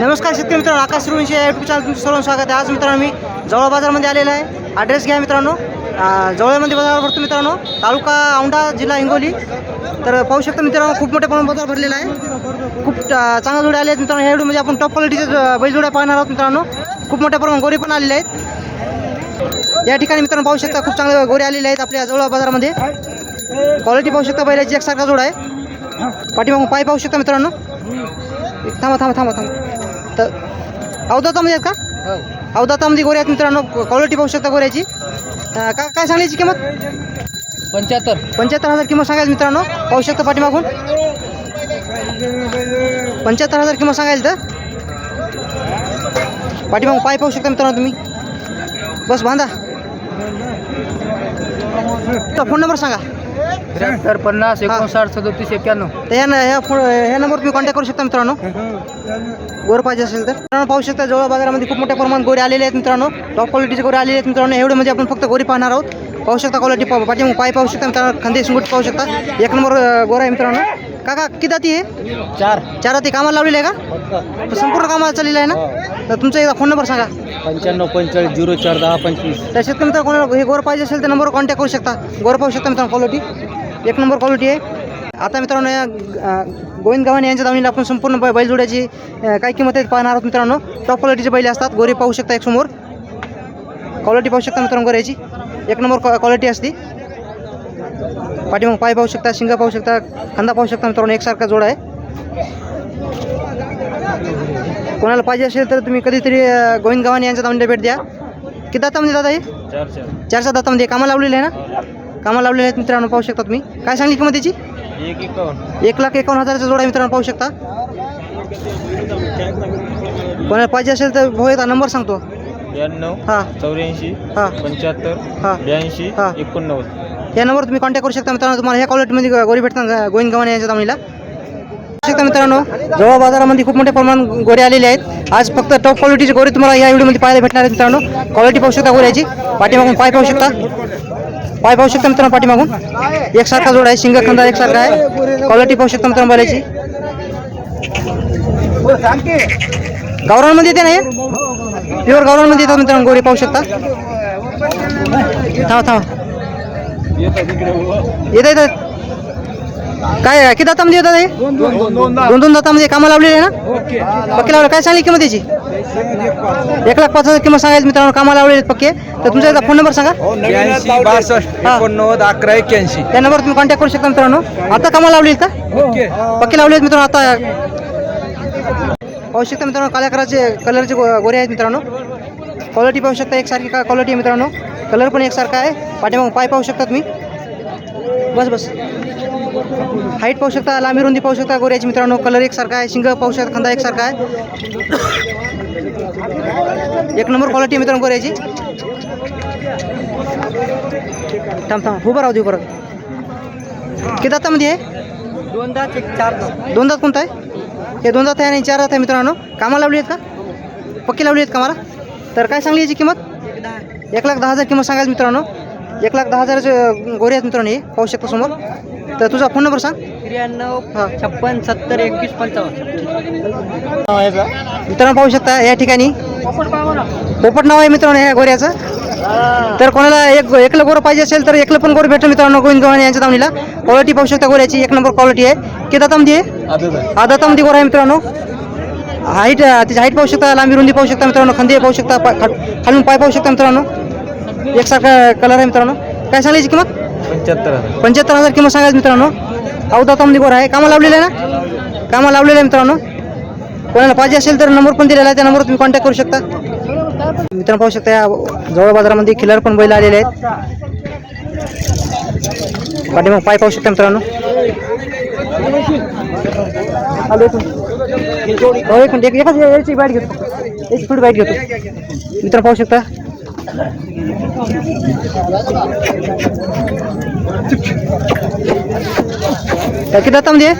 नमस्कार शेतकरी मित्रांनो आकाश रुंशी या युट्यूब चॅनल तुमचं सर्व स्वागत आहे. आज मित्रांनो मी जवळ बाजारमध्ये आलेला आहे. ॲड्रेस घ्या मित्रांनो. जवळमध्ये बाजार भरतो मित्रांनो. तालुका औंढा जिल्हा हिंगोली. तर पाहू शकता मित्रांनो खूप मोठ्या प्रमाणात बाजार भरलेला आहे. खूप चांगल्या जोड्या आल्या आहेत मित्रांनो. ह्या व्हिडिओमध्ये आपण टॉप क्वालिटीचे बैलजोड्या पाहणार आहोत मित्रांनो. खूप मोठ्या प्रमाणात गोरे पण आलेले आहेत. या ठिकाणी मित्रांनो पाहू शकता खूप चांगले गोरे आलेले आहेत आपल्या जवळ बाजारामध्ये. क्वालिटी पाहू शकता बैलाची एकसारखा जोड आहे. पाठीमागून पाय पाहू शकता मित्रांनो. थांबा थांबा थांबा थांबा. तर अवदातामध्ये आहेत का? अवदातामध्ये गोरे आहेत मित्रांनो. क्वालिटी पाहू शकता गोऱ्याची. अं, का काय सांगायची किंमत? पंच्याहत्तर. पंच्याहत्तर हजार किंमत सांगायची मित्रांनो. पाहू शकता पाठीमागून. पंच्याहत्तर हजार किंमत सांगायला तर. पाठीमागून पाय पाहू शकता मित्रांनो तुम्ही. बस बांधा. फोन नंबर सांगा. त्र्याहत्तर पन्नास एकोणसाठ सदोतीस एक्क्याण्णव. तर ह्या ह्या फो ह्या नंबरवर तुम्ही कॉन्टॅक्ट करू शकता मित्रांनो. गोर पाहिजे असेल तर. मित्रांनो पाहू शकता जवळ बाजारामध्ये खूप मोठ्या प्रमाणात गोरे आलेले आहेत मित्रांनो. टॉप क्वालिटीचे गोरे आलेले आहेत मित्रांनो. एवढे म्हणजे आपण फक्त गोरी पाहणार आहोत. पाहू शकता क्वालिटी पा पाठी पाय पाहू शकता मित्रांनो. खांदे शिंगोट पाहू शकता. एक नंबर गोरा आहे मित्रांनो. काका किती जाती आहे? चार. चार हाती कामाला लावलेले आहे का? संपूर्ण कामाला चाललेलं आहे ना? तर तुमचा एकदा फोन नंबर सांगा. पंच्याण्णव पंचेचाळीस झिरो चार दहा पंचवीस. तर शेतकरी मित्र कोणाला हे गोर पाहिजे असेल तर नंबरवर कॉन्टॅक्ट करू शकता. गोर पाहू शकता मित्रांनो क्वालिटी एक नंबर क्वालिटी आहे. आता मित्रांनो या गोविंद गव्हाणे यांच्या दावणीला आपण संपूर्ण बैल बैलजोड्याची काय किंमत आहे पाहणार आहोत मित्रांनो. टॉप क्वालिटीचे बैल असतात. गोरे पाहू शकता एक समोर. क्वालिटी पाहू शकता मित्रांनो गोऱ्याची एक नंबर क्वालिटी असते. पाठीमाग पाय पाहू शकता शिंगा पाहू शकता खांदा पाहू शकता मित्रांनो एकसारखा जोड आहे. कोणाला पाहिजे असेल तर तुम्ही कधीतरी गोविंद गव्हाणे यांच्या दावणीला भेट द्या. किती दातामध्ये दादा हे? चार चार चारशे दातामध्ये कामाला लावलेले आहे ना? कामाला लावलेले आहेत मित्रांनो पाहू शकता तुम्ही. काय सांगली किंमत त्याची? एक लाख एकावन्न हजाराचा जोडा मित्रांनो पाहू शकता. कोणाला पाहिजे असेल तर भाऊ येता नंबर सांगतो. ब्याण्णव हां. चौऱ्याऐंशी हां. पंच्याहत्तर हां. ब्याऐंशी हा. एकोणनव्वद. या नंबरवर तुम्ही कॉन्टॅक्ट करू शकता मित्रांनो. तुम्हाला ह्या क्वालिटीमध्ये गोरी भेटतात गोविंद गव्हाणे यांच्या दामणीला पाहू शकता मित्रांनो जवळ बाजारामध्ये खूप मोठ्या प्रमाणात गोरे आलेले आहेत. आज फक्त टॉप क्वालिटीचे गोरे तुम्हाला या व्हिडिओमध्ये पाहायला भेटणार आहेत मित्रांनो. क्वालिटी पाहू शकता गोऱ्याची पाठीमागून पाय पाहू शकता. पाय पाहू शकता मित्रांनो पाठीमागून. एकसारखा जोड आहे शिंग खंदा एकसारखा आहे. क्वालिटी पाहू शकता मित्रांनो बोलायची गावरांमध्ये येते ना हे? प्युअर गावरांमध्ये येतात मित्रांनो गोरे पाहू शकता. थांबा थांबा. येत येतात. काय किती दातामध्ये येतात हे? दोन दोन दातामध्ये कामाला लावलेले आहे ना? पक्के लावले. काय सांगली किंमत याची? एक लाख पाच हजार किंमत सांगायची मित्रांनो कामाला लावलेले आहेत पक्के. तर तुमचा एकदा फोन नंबर सांगा. ब्याऐंशी बासष्ट हा. एकोणनव्वद अकरा एक्क्याऐंशी. त्या नंबर तुम्ही कॉन्टॅक्ट करू शकता मित्रांनो. आता कामाला लावली का? पक्के लावले आहेत मित्रांनो आता. पाहू शकता मित्रांनो काळ्या कलरचे कलरचे गो- गोरे आहेत मित्रांनो. क्वालिटी पाहू शकता एकसारखी का क्वालिटी आहे मित्रांनो. कलर पण एकसारखा आहे. पाठीमाग पाय पाहू शकता तुम्ही. बस बस. हाईट पाहू शकता लांबी रुंदी पाहू शकता गोऱ्याची मित्रांनो कलर एकसारखा आहे शिंग पाहू शकता खंदा एकसारखा आहे. एक नंबर क्वालिटी आहे मित्रांनो गोऱ्याची थांब थांब उभं राहू दे उभं राहू दे. किती दातामध्ये आहे? दोन दात एक चार दोन दात कोणता आहे? हे दोन दात आहे आणि चार दात आहे मित्रांनो. कामाला लावली आहेत का? पक्की लावली आहेत कामाला? तर काय सांगली याची किंमत? एक लाख दहा. हजार किंमत सांगायची मित्रांनो. एक लाख दहा हजाराचे गोरे आहेत मित्रांनो हे पाहू शकता समोर. तर तुझा फोन नंबर सांग. त्र्याण्णव हां. छप्पन सत्तर एकवीस पंचावन्न. मित्रांनो पाहू शकता या ठिकाणी. पोपट नाव आहे मित्रांनो ह्या गोऱ्याचं. तर कोणाला एक एकलं गोरं पाहिजे असेल तर एकलं पण गोरं भेटेल मित्रांनो गोविंद गव्हाणे यांच्या दावणीला क्वालिटी पाहू शकता गोऱ्याची एक नंबर क्वालिटी आहे. किती दातामध्ये आहे? आदातामध्ये गोरा आहे मित्रांनो. हाईट त्याची हाईट पाहू शकता लांबी रुंदी पाहू शकता मित्रांनो खंदे पाहू शकता पा- खालून पाय पाहू शकता मित्रांनो. एकसारखा कलर आहे मित्रांनो. काय सांगायची किंमत? पंच्याहत्तर हजार. पंच्याहत्तर हजार किंमत सांगायचं मित्रांनो. अवदातामध्ये बरं आहे. कामा लावलेलं आहे ना? कामा लावलेलं आहे मित्रांनो. कोणाला पाहिजे असेल तर नंबर पण दिलेला आहे. त्या नंबरवर तुम्ही कॉन्टॅक्ट करू शकता. मित्रांनो पाहू शकता या जवळ बाजारामध्ये खिलर पण बैल आलेले आहेत. पाठीमाग पाय पाहू शकता मित्रांनो. एक मिनिट एक- एकाच याची बॅट घेतो. एक फूट बॅट घेतो. मित्र पाहू शकता. किती दातामध्ये?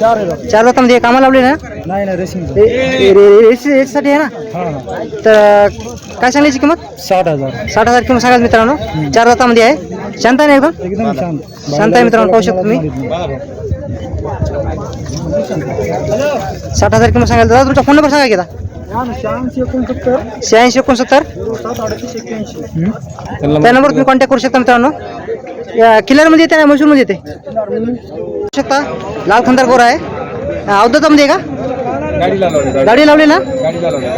चार चार दातामध्ये. कामाला लावले ना? नाही ना रेसिंग याच्यासाठी आहे ना? हां. तर काय सांगायची किंमत? साठ हजार. साठ हजार किंमत सांगायची मित्रांनो. चार दातामध्ये आहे. शांत आहे ना एकदम एकदम शांत. शांत आहे मित्रांनो पाहू शकता तुम्ही. साठ हजार किंमत सांगायला दादा तुमचा फोन नंबर सांगा की आता शहाऐंशी एकोणसत्तर. त्या नंबर तुम्ही कॉन्टॅक्ट करू शकता मित्रांनो. या किल्लरमध्ये येते ना म्हैसूरमध्ये येते? शकता. लाल खंदार गोरा आहे. अवधतामध्ये आहे का? गाडी लावली गाडी. लावली ना?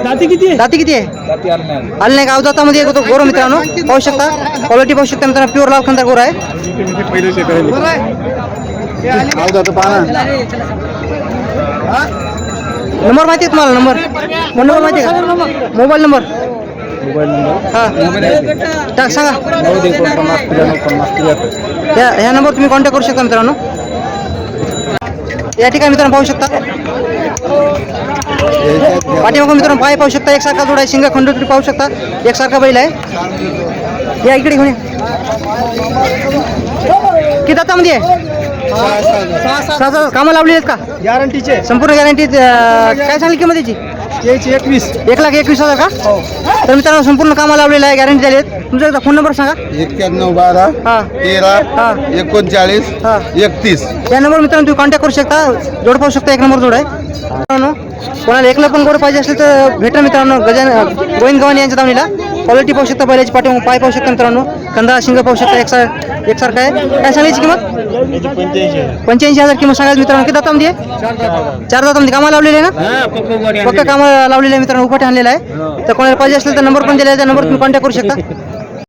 दाती किती आहे? दाती किती आहे? दाती आली नाही का? अवधतामध्ये येतो गोर मित्रांनो. पाहू शकता. क्वालिटी पाहू शकता मित्रांनो. प्युअर लाल खंदार गोरा आहे. पहिले नंबर माहिती आहे तुम्हाला? नंबर? नंबर माहिती आहे का? Mobile number. Mobile number? हां. टाक सांगा. या ह्या नंबर तुम्ही कॉन्टॅक्ट करू शकता मित्रांनो. या ठिकाणी मित्रांनो पाहू शकता. पाठीमागून मित्रांनो पाय पाहू शकता. एकसारखा जोडा आहे शिंगा खंड तुम्ही पाहू शकता. एकसारखा बैल आहे. या इकडे घेऊन या. किती दातामध्ये आहे सहा सहा कामं लावली आहेत का? गॅरंटीचे संपूर्ण गॅरंटी काय सांगली किंमत याची? एकवीस. एक लाख एकवीस हजार का? तर मित्रांनो संपूर्ण कामं लावलेलं आहे गॅरंटी झाली आहेत. तुमचा एकदा फोन नंबर सांगा. एक्क्याण्णव बारा हां. तेरा हां. एकोणचाळीस हां. एकतीस. या नंबर मित्रांनो तुम्ही कॉन्टॅक्ट करू शकता. जोड पाहू शकता एक नंबर जोड आहे. मित्रांनो कोणाला एकला पण गोड पाहिजे असेल तर भेटा मित्रांनो गजान गोविंद गव्हाणे यांच्या दावणीला क्वालिटी पाहू शकता बैलाची पाठी पाय पाहू शकता मित्रांनो. कंदा शिंग पाहू शकता एकसार एकसारखं आहे. काय सांगायची किंमत? पंच्याऐंशी हजार किंमत सांगायची मित्रांनो. किती दातामध्ये? चार दातामध्ये. कामाला लावलेले आहे ना? फक्त कामाला लावलेले मित्रांनो. उपाटे आणलेला आहे. तर कोणाला पाहिजे असेल तर नंबर पण दिलेला आहे. त्या नंबर तुम्ही कॉन्टॅक्ट करू शकता.